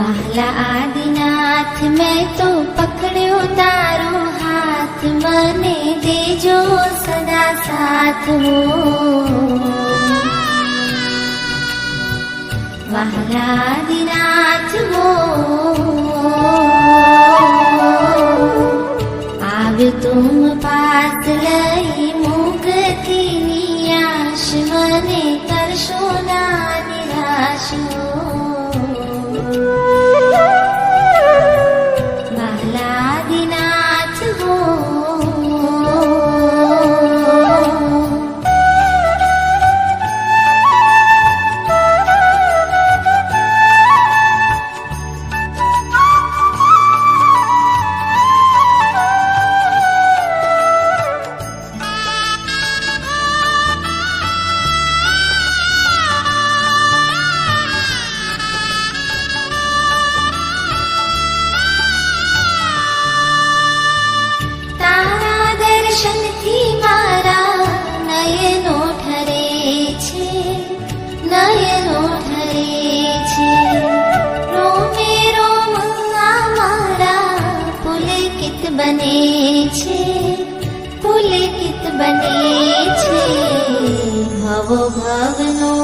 आदिनाथ मैं तो पकड़ो तारो हाथ मने दे जो सदा साथ हो। वाला आदिनाथ हो। आव तुम सदादिनाथ मो आगि निश मने तर्शो ना निराश हो। બને છે પુલકિત બને છે ભવો ભવનો